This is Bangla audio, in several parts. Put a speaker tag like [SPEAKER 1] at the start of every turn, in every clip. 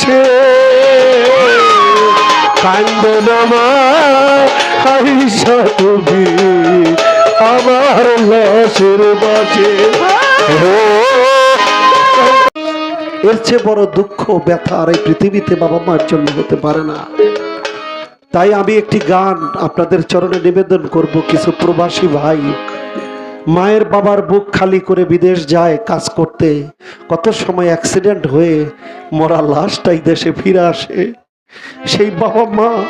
[SPEAKER 1] আইসে কান্দন আইসা তুমি, আমার লাশের বাঁচে এর চেয়ে বড় দুঃখ ব্যথা আর এই পৃথিবীতে বাবা মার জন্য হতে পারে না। তাই আমি একটি গান আপনাদের চরণে নিবেদন করব, কিছু প্রবাসী ভাই। মায়ের বাবার বুক খালি করে বিদেশ যায় কাজ করতে। কত সময় অ্যাক্সিডেন্ট হয়ে মরা লাশটাই দেশে ফিরে আসে। সেই বাবা মা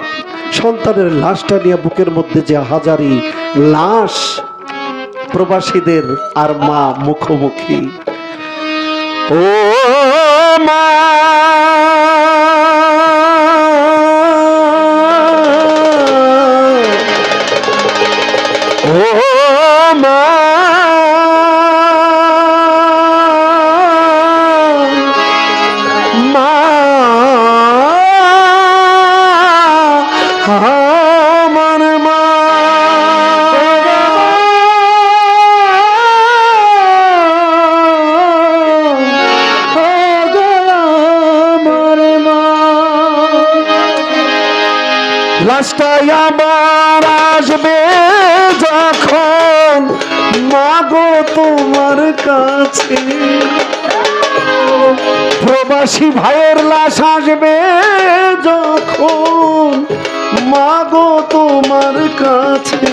[SPEAKER 1] সন্তানের লাশটা নিয়ে বুকের মধ্যে যে হাজারি লাশ প্রবাসীদের আর মা মুখোমুখি। ও মা! আমার আসবে যখন? মাগো তোমার কাছে। প্রবাসী ভাইয়ের লাশ আসবে যখন? মাগো তোমার কাছে।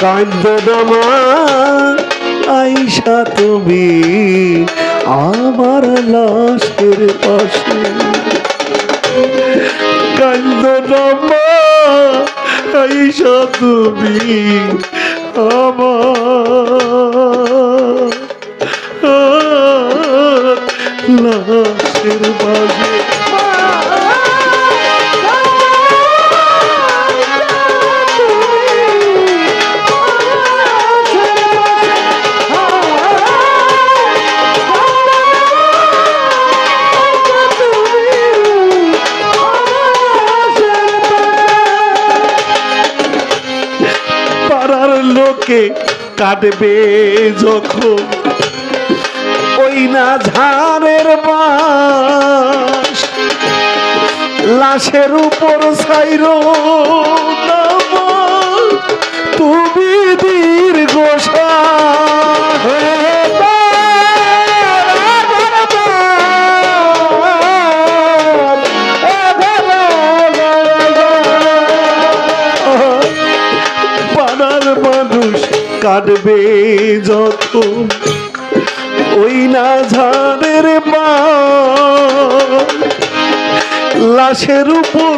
[SPEAKER 1] কান্দনামা আইসা তুমি। আমার লাশের পাশে। কান্দনামা আইসা তুমি আমার। লাশের বাজে লোকে কাটবে যখন? ওই না ঝাড়ের বাস লাশের উপর সাইর কাটবে যত ওই না ঝাড়ের লাশের উপর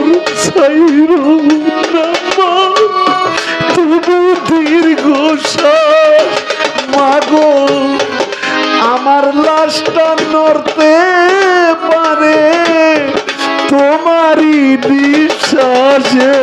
[SPEAKER 1] তবু দীর্ঘ মাগো, আমার লাশটা নড়তে পারে। তোমারই বিশ্বাসে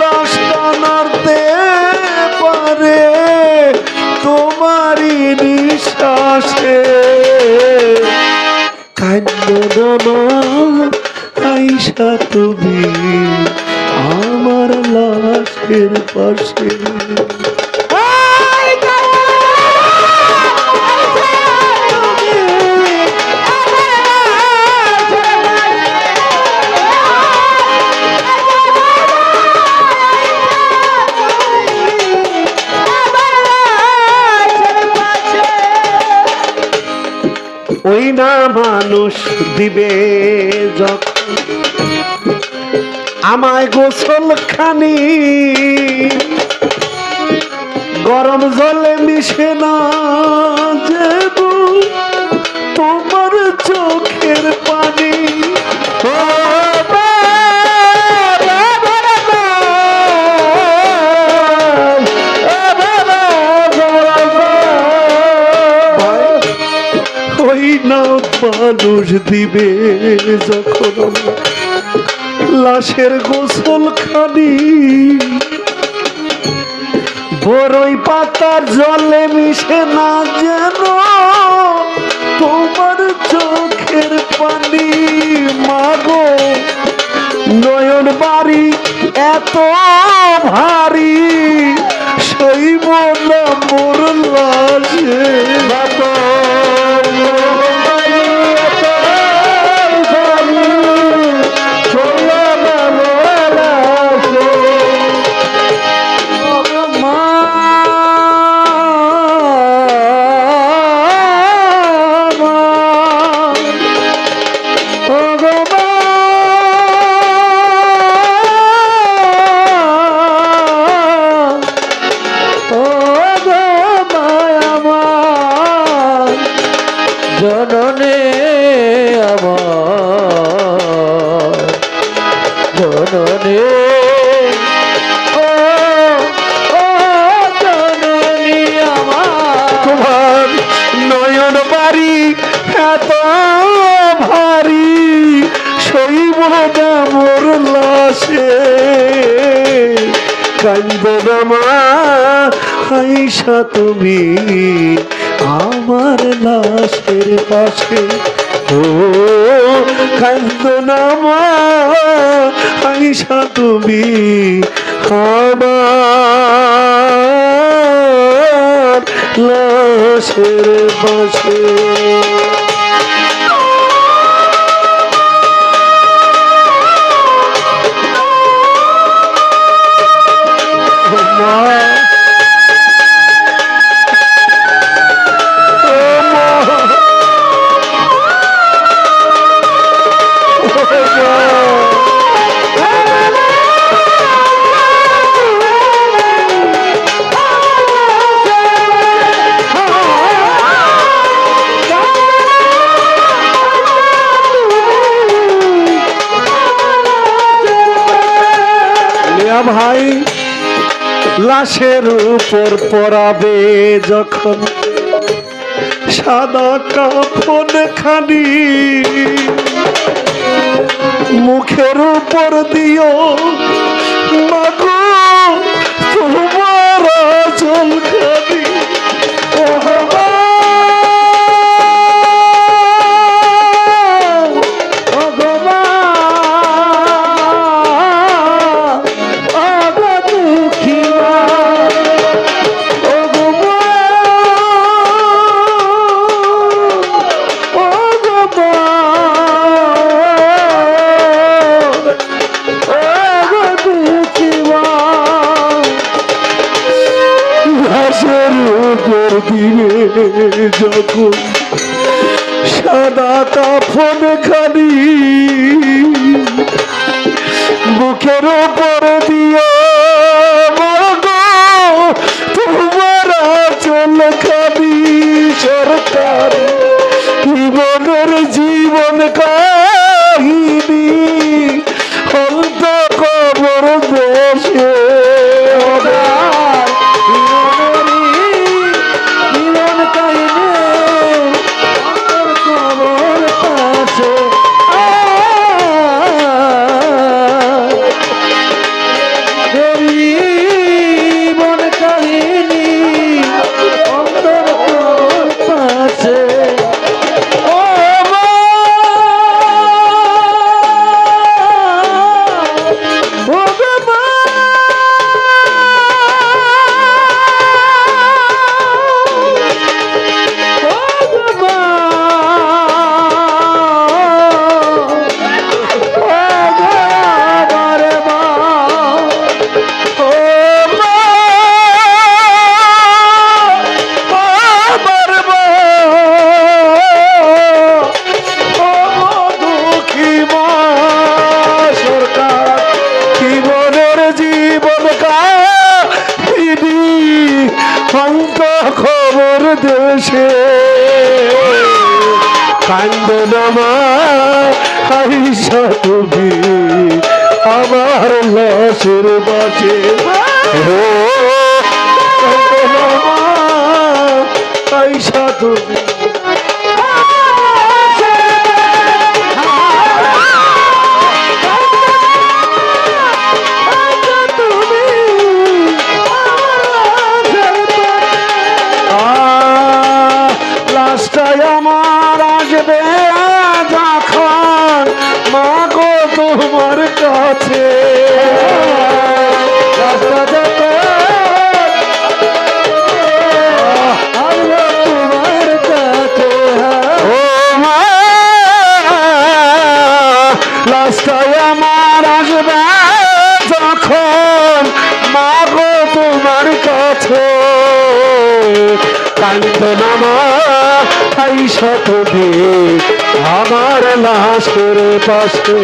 [SPEAKER 1] লাশটা নাড়তে পারে তোমারই নিঃশ্বাসে। কান্না আইসা তুমি আমার লাশের পাশে। মানুষ দিবে যখন আমায় গোসল খানি গরম জলে মিশে না যেব মানুষ দিবে যখন লাশের গোসল খানি। ওই পাতার জলে মিশে না যেন তোমার চোখের পানি। মাগো, নয়ন বাড়ি এত ভারী শৈব না মোর লাশে
[SPEAKER 2] আমার।
[SPEAKER 1] তোমার নয়ন ভারী শৈব না মোর লাশে। কান্দনামা তুমি আমার লাশের পাশে। ও কান্দনামা আইসা তুমি আমার লাশের পাশে। ভাই লাশের উপর পরাবে যখন সাদা কাপন খানি। মুখের উপর দিও মাগো তোমার চল উপর আইসা তুমি আমার লাশের বাসে লাস্টায় আমার আসবে যখন মা গো তোমার কাছে কান্ত নামা, তাই শতবে আমার লাশের পাশে।